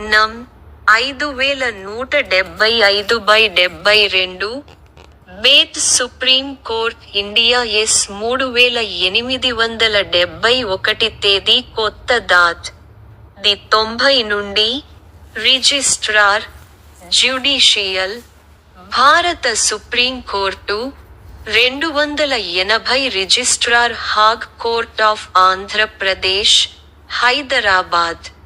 నం ఐదు వేల నూట డెబ్బై ఐదు బై డెబ్బై రెండు. బేత్ సుప్రీం కోర్ట్ ఇండియా ఎస్ మూడు వేల ఎనిమిది వందల డెబ్బై ఒకటి తేదీ కొత్త దాత్ ది తొంభై నుండి రిజిస్ట్రార్ జ్యుడిషియల్ భారత సుప్రీం కోర్టు రెండు వందల ఎనభై registrar high court of Andhra Pradesh Hyderabad.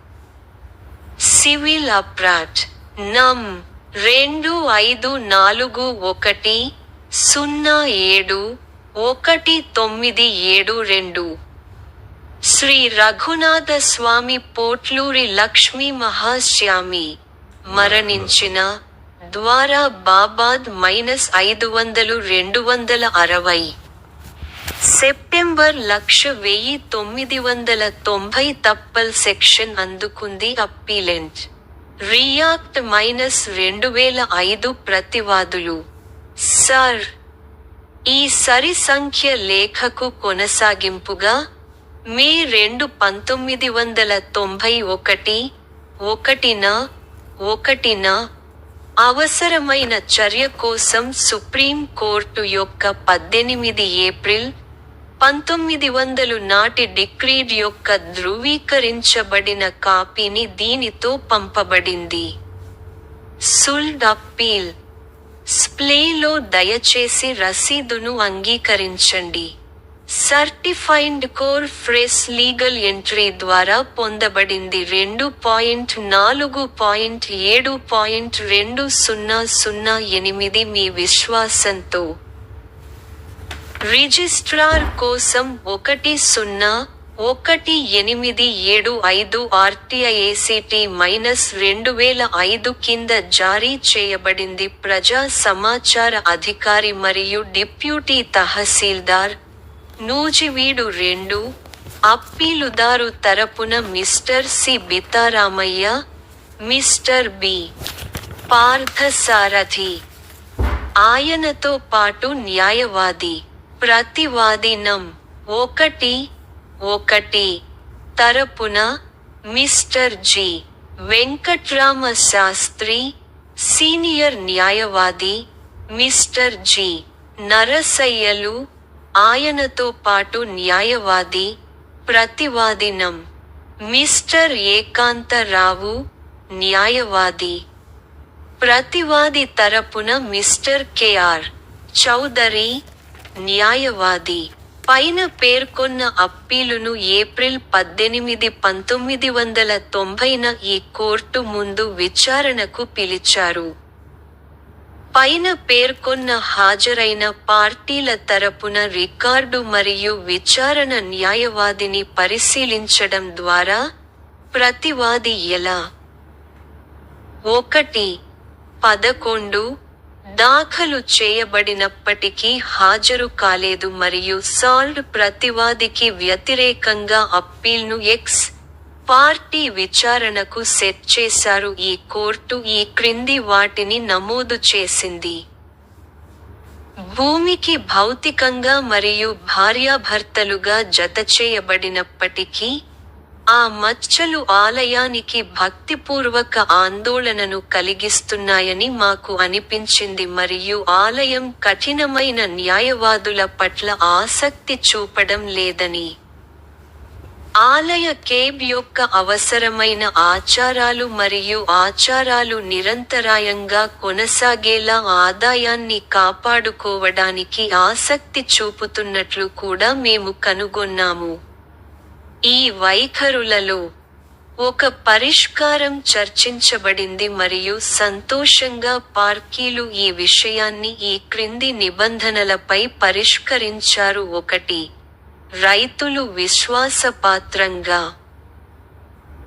Civil అప్రాట్ నం రెండు ఐదు నాలుగు ఒకటి సున్నా ఏడు ఒకటి తొమ్మిది ఏడు రెండు. శ్రీ రఘునాథ స్వామి పోట్లూరి లక్ష్మీ మహాశ్యామి మరణించిన ద్వారా బాబాద్ మైనస్ ఐదు వందలు రెండు వందల అరవై. సెప్టెంబర్ లక్ష వెయ్యి తొమ్మిది వందల తొంభై తప్పల్ సెక్షన్ అందుకుంది అప్పీలెంట్. రియాక్ట్ మైనస్ రెండు వేల ఐదు ప్రతివాదులు. సార్ ఈ సరి సంఖ్య లేఖకు కొనసాగింపుగా మే రెండు పంతొమ్మిది వందల తొంభై ఒకటి ఒకటిన ఒకటిన అవసరమైన చర్య కోసం సుప్రీం కోర్టు యొక్క పద్దెనిమిది ఏప్రిల్ పంతొమ్మిది వందలు నాటి డిక్రీడ్ యొక్క ధృవీకరించబడిన కాపీని దీనితో పంపబడింది. సుల్డ్ అప్పీల్. స్ప్లేలో దయచేసి రసీదును అంగీకరించండి. సర్టిఫైండ్ కోర్ ఫ్రెస్ లీగల్ ఎంట్రీ ద్వారా పొందబడింది రెండు పాయింట్ నాలుగు పాయింట్ ఏడు పాయింట్ రెండు సున్నా సున్నా ఎనిమిది మీ విశ్వాసంతో. రిజిస్ట్రార్ కోసం ఒకటి సున్నా ఒకటి ఎనిమిది ఏడు ఐదు ఆర్టీఐఏసిటి మైనస్ రెండు వేల ఐదు కింద జారీ చేయబడింది ప్రజా సమాచార అధికారి మరియు డిప్యూటీ తహసీల్దార్ నూజివీడు రెండు అప్పీలుదారు తరపున mister C. Bitaramayya mister B. Parthasarathi. ఆయనతో పాటు న్యాయవాది ప్రతివాదినం ఒకటి ఒకటి తరపున mister G. Venkatrama Sastri senior న్యాయవాది మిస్టర్ జి. నరసయ్యలు ఆయనతో పాటు న్యాయవాది ప్రతివాదినం మిస్టర్ ఏకాంతరావు న్యాయవాది. ప్రతివాది తరపున మిస్టర్ కెఆర్ చౌదరి న్యాయవాది. పైన పేర్కొన్న అప్పీలును ఏప్రిల్ పద్దెనిమిది పంతొమ్మిది వందల తొంభైన ఈ కోర్టు ముందు విచారణకు పిలిచారు. పైన పేర్కొన్న హాజరైన పార్టీల తరపున రికార్డు మరియు విచారణ న్యాయవాదిని పరిశీలించడం ద్వారా ప్రతివాది ఎలా? ఒకటి పదకొండు దాఖలు చేయబడినప్పటికీ హాజరు కాలేదు మరియు సాల్డ్ ప్రతివాదికి వ్యతిరేకంగా అప్పీల్ను ఎక్స్ పార్టీ విచారణకు సెట్ చేశారు. ఈ కోర్టు ఈ క్రింది వాటిని నమోదు చేసింది. భూమికి భౌతికంగా మరియు భార్యాభర్తలుగా జతచేయబడినప్పటికీ ఆ మచ్చలు ఆలయానికి భక్తిపూర్వక ఆందోళనను కలిగిస్తున్నాయని మాకు అనిపించింది. మరియు ఆలయం కఠినమైన న్యాయవాదుల పట్ల ఆసక్తి చూపడం లేదని ఆలయ కేబ్ యొక్క అవసరమైన ఆచారాలు మరియు ఆచారాలు నిరంతరాయంగా కొనసాగేలా ఆదాయాన్ని కాపాడుకోవడానికి ఆసక్తి చూపుతున్నట్లు కూడా మేము కనుగొన్నాము. ఈ వైఖరులలో ఒక పరిష్కారం చర్చించబడింది మరియు సంతోషంగా పార్కీలు ఈ విషయాన్ని ఈ క్రింది నిబంధనలపై పరిష్కరించారు. ఒకటి రైతులు విశ్వాసపాత్రంగా.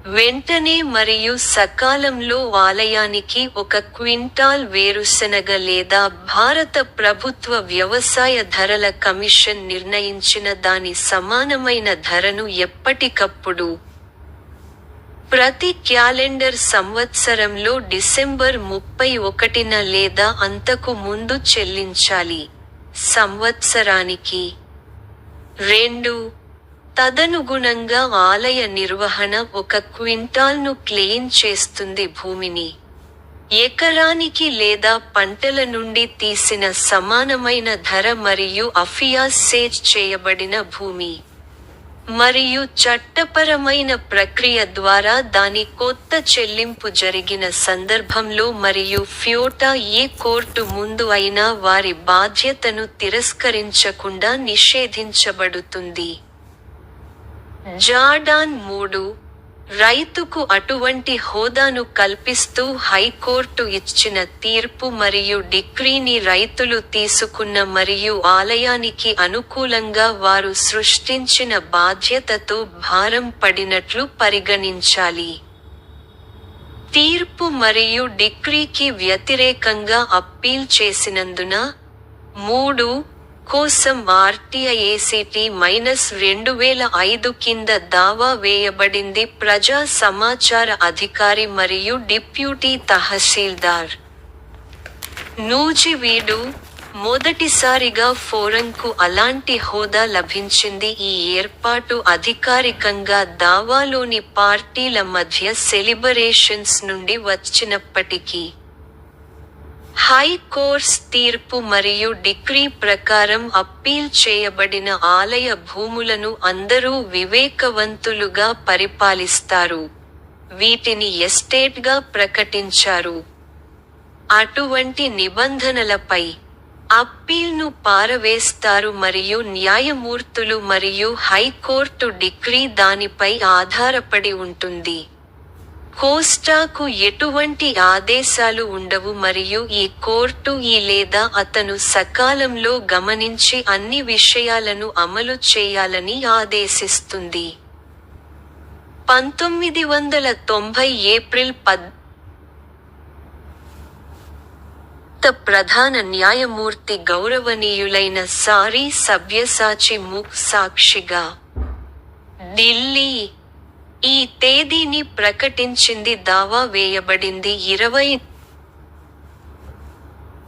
వెంటనే మరియు సకాలంలో ఆలయానికి ఒక క్వింటాల్ వేరుశనగ లేదా భారత ప్రభుత్వ వ్యవసాయ ధరల కమిషన్ నిర్ణయించిన దాని సమానమైన ధరను ఎప్పటికప్పుడు. ప్రతి క్యాలెండర్ సంవత్సరంలో డిసెంబర్ ముప్పై ఒకటిన లేదా అంతకు ముందు చెల్లించాలి. సంవత్సరానికి. రెండు. తదనుగుణంగా ఆలయ నిర్వహణ ఒక క్వింటాల్ను క్లెయిమ్ చేస్తుంది భూమిని. ఎకరానికి లేదా పంటల నుండి తీసిన సమానమైన ధర మరియు అఫియాస్ సేజ్ చేయబడిన భూమి. మరియు చట్టపరమైన ప్రక్రియ ద్వారా దాని కొత్త చెల్లింపు జరిగిన సందర్భంలో మరియు ఫ్యోటా ఏ కోర్టు ముందు అయినా వారి బాధ్యతను తిరస్కరించకుండా నిషేధించబడుతుంది. జార్డాన్ మూడు రైతుకు అటువంటి హోదాను కల్పిస్తూ హైకోర్టు ఇచ్చిన తీర్పు మరియు డిక్రీని రైతులు తీసుకున్న మరియు ఆలయానికి అనుకూలంగా వారు సృష్టించిన బాధ్యతతో భారం పడినట్లు పరిగణించాలి. తీర్పు మరియు డిక్రీకి వ్యతిరేకంగా అప్పీల్ చేసినందున మూడు కోసం ఆర్టీఐఏసీటీ మైనస్ రెండు వేల ఐదు కింద దావా వేయబడింది ప్రజా సమాచార అధికారి మరియు డిప్యూటీ తహసీల్దార్. నూజివీడు మొదటిసారిగా ఫోరంకు అలాంటి హోదా లభించింది. ఈ ఏర్పాటు అధికారికంగా దావాలోని పార్టీల మధ్య సెలిబరేషన్స్ నుండి వచ్చినప్పటికీ హైకోర్స్ తీర్పు మరియు డిక్రీ ప్రకారం అప్పీల్ చేయబడిన ఆలయ భూములను అందరూ వివేకవంతులుగా పరిపాలిస్తారు. వీటిని ఎస్టేట్గా ప్రకటించారు. అటువంటి నిబంధనలపై అప్పీల్ను పారవేస్తారు మరియు న్యాయమూర్తులు మరియు హైకోర్టు డిక్రీ దానిపై ఆధారపడి ఉంటుంది. కోస్టాకు ఎటువంటి ఆదేశాలు ఉండవు మరియు ఈ కోర్టు ఈ లేదా అతను సకాలంలో గమనించి అన్ని విషయాలను అమలు చేయాలని ఆదేశిస్తుంది. పంతొమ్మిది వందల తొంభై ఏప్రిల్ పద్ ప్రధాన న్యాయమూర్తి గౌరవనీయులైన సారీ సభ్యసాచి ముక్ సాక్షిగా ఢిల్లీ ఈ తేదీని ప్రకటించింది దావా వేయబడింది. ఇరవై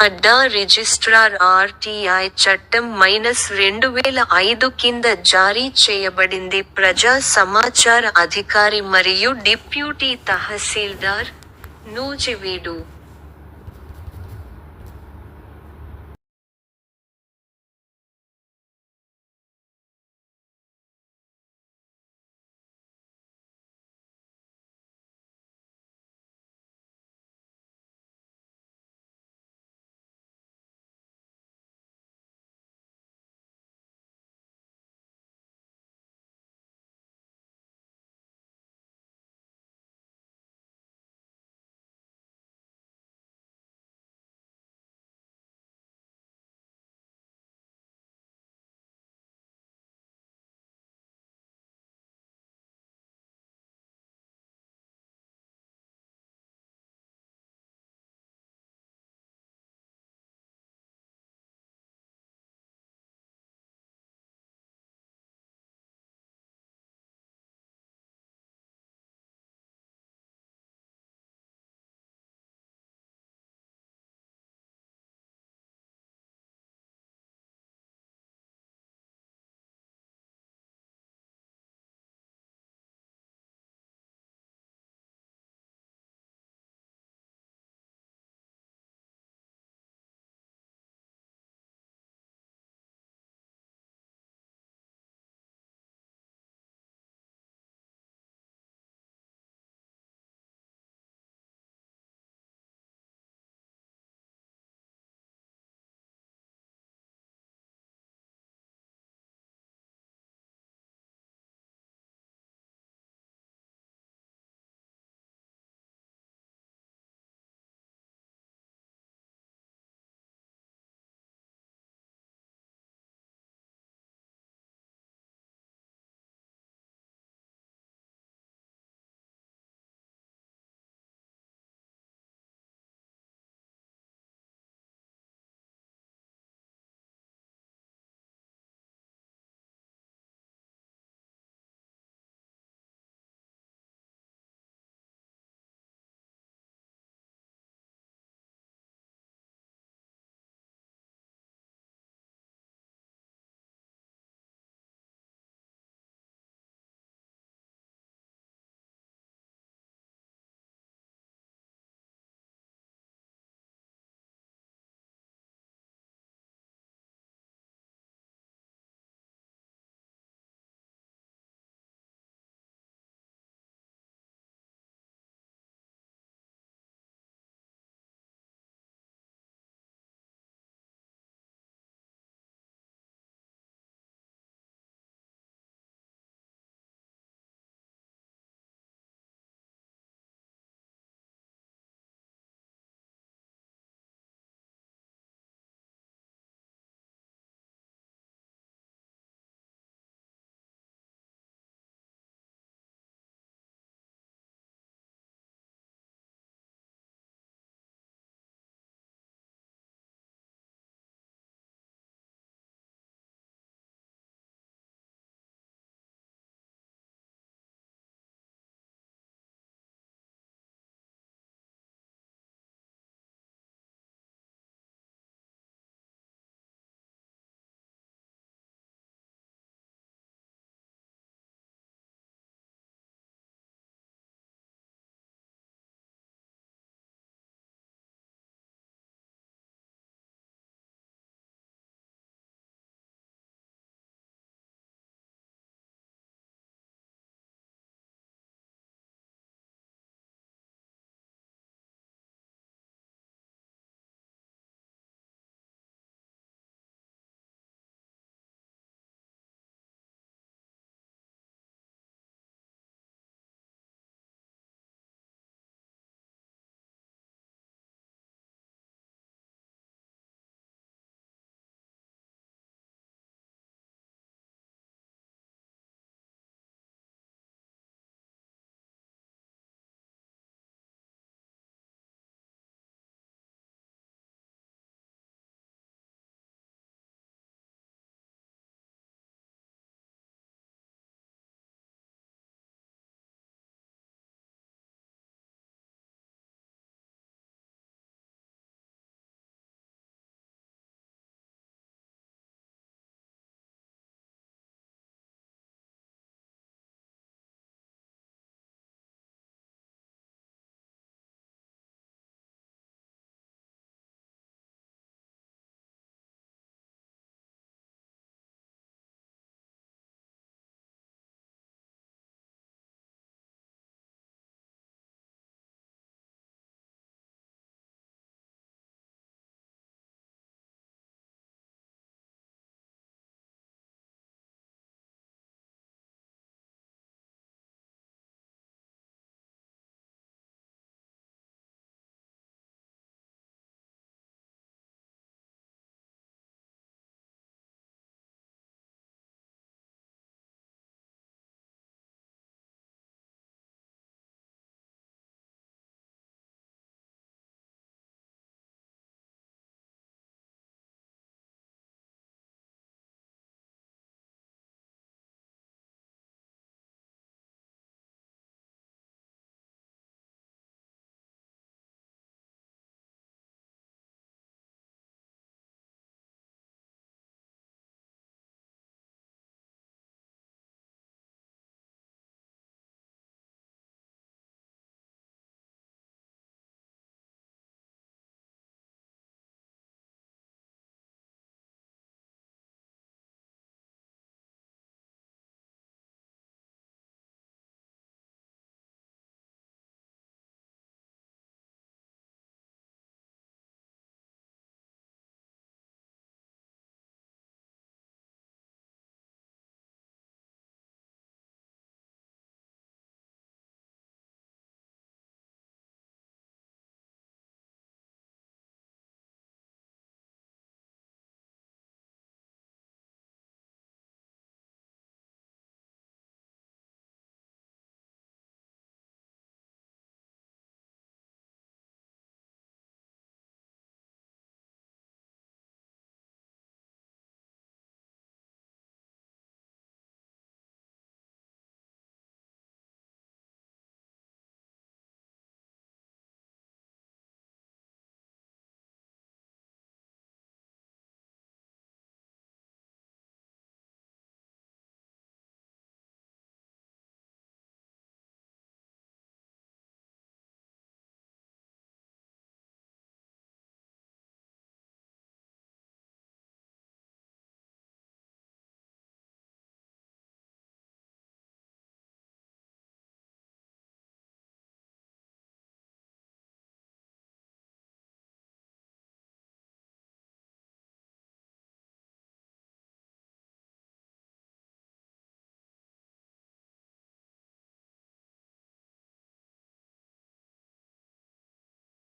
అడ్డా రిజిస్ట్రార్ ఆర్టీఐ చట్టం మైనస్ రెండు వేల ఐదు కింద జారీ చేయబడింది. ప్రజా సమాచార అధికారి మరియు డిప్యూటీ తహసీల్దార్ నూజివీడు.